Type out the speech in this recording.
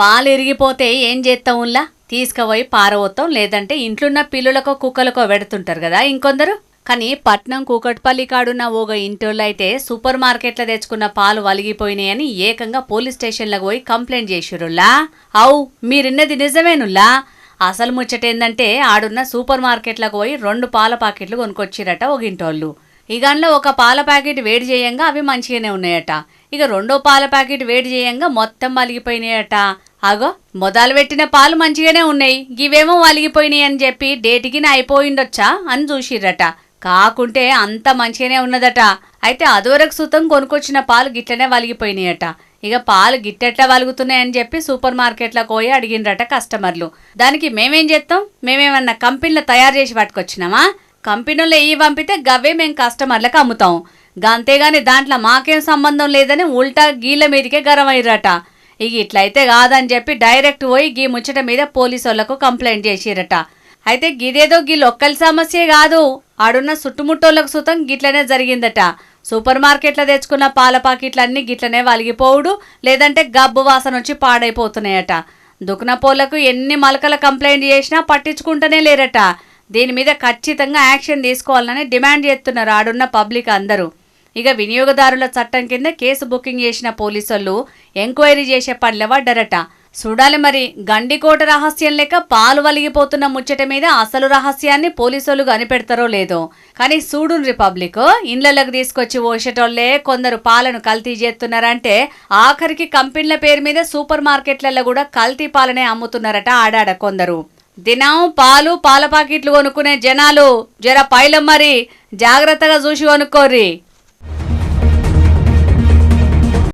పాలు ఇరిగిపోతే ఏం చేస్తావుల్లా తీసుకుపోయి పారవత్తాం. లేదంటే ఇంట్లున్న పిల్లులకో కుక్కలకో పెడుతుంటారు కదా ఇంకొందరు? కానీ పట్నం కూకట్పల్లి కాడున్న ఒక ఇంటోళ్ళు అయితే సూపర్ మార్కెట్లో తెచ్చుకున్న పాలు వలిగిపోయినాయని ఏకంగా పోలీస్ స్టేషన్లకు పోయి కంప్లైంట్ చేసిరుల్లా అవు మీరిన్నది నిజమేనుల్లా? అసలు ముచ్చటేందంటే ఆడున్న సూపర్ మార్కెట్లకు పోయి రెండు పాల ప్యాకెట్లు కొనుక్కొచ్చిరట ఒక ఇంటోళ్ళు ఇక అందులో ఒక పాల ప్యాకెట్ వేడి చేయంగా అవి మంచిగానే ఉన్నాయట. ఇక రెండో పాల ప్యాకెట్ వేడి చేయంగా మొత్తం వలిగిపోయినాయట. అగో మొదలు పెట్టిన పాలు మంచిగానే ఉన్నాయి. ఇవేమో వలిగిపోయినాయి అని చెప్పి డేటికి అయిపోయిండొచ్చా అని చూసిర్రట. కాకుంటే అంత మంచిగానే ఉన్నదట. అయితే అదివరకు సుతం కొనుక్కొచ్చిన పాలు గిట్లనే వలిగిపోయినాయట. ఇక పాలు గిట్టెట్లా వలుగుతున్నాయని చెప్పి సూపర్ మార్కెట్లకు పోయి అడిగిండ్రట కస్టమర్లు. దానికి మేమేం చేస్తాం మేమేమన్నా కంపెనీలో తయారు చేసి పట్టుకొచ్చినామా? కంపెనీలో ఇవి పంపితే గవ్వే మేము కస్టమర్లకు అమ్ముతాం. అంతేగాని దాంట్లో మాకేం సంబంధం లేదని ఉల్టా గీళ్ళ మీదకే గరం అయ్యారట ఇక ఇట్లయితే కాదని చెప్పి డైరెక్ట్ పోయి గీ ముచ్చట మీద పోలీసు కంప్లైంట్ చేసిరట. అయితే గిదేదో గీ లొక్కల సమస్యే కాదు. ఆడున్న చుట్టుముట్టోళ్ళకు సుతం గిట్లనే జరిగిందట. సూపర్ మార్కెట్లో తెచ్చుకున్న పాల పాకెట్లన్నీ గిట్లనే వలిగిపోవుడు లేదంటే గబ్బు వాసన వచ్చి పాడైపోతున్నాయట. దుకునపోళ్ళకు ఎన్ని మలకల కంప్లైంట్ చేసినా పట్టించుకుంటూనే లేరట. దీని మీద ఖచ్చితంగా యాక్షన్ తీసుకోవాలని డిమాండ్ చేస్తున్నారు ఆడున్న పబ్లిక్ అందరూ. ఇక వినియోగదారుల చట్టం కింద కేసు బుకింగ్ చేసిన పోలీసులు ఎంక్వైరీ చేసే పనిలో చూడాలి మరి గండికోట రహస్యం లేక పాలు వలిగిపోతున్న ముచ్చట మీద అసలు రహస్యాన్ని పోలీసులు కనిపెడతారో లేదో. కానీ చూడు రిపబ్లిక్ ఇండ్లలోకి తీసుకొచ్చి పోసేటోళ్ళే కొందరు పాలను కల్తీ చేస్తున్నారంటే ఆఖరికి కంపెనీల పేరు మీద సూపర్ మార్కెట్లలో కూడా కల్తీ పాలనే అమ్ముతున్నారట ఆడాడ కొందరు. దినం పాలు పాల పాకెట్లు కొనుక్కునే జనాలు జర పైలం మరి జాగ్రత్తగా చూసి కొనుక్కోర్రి.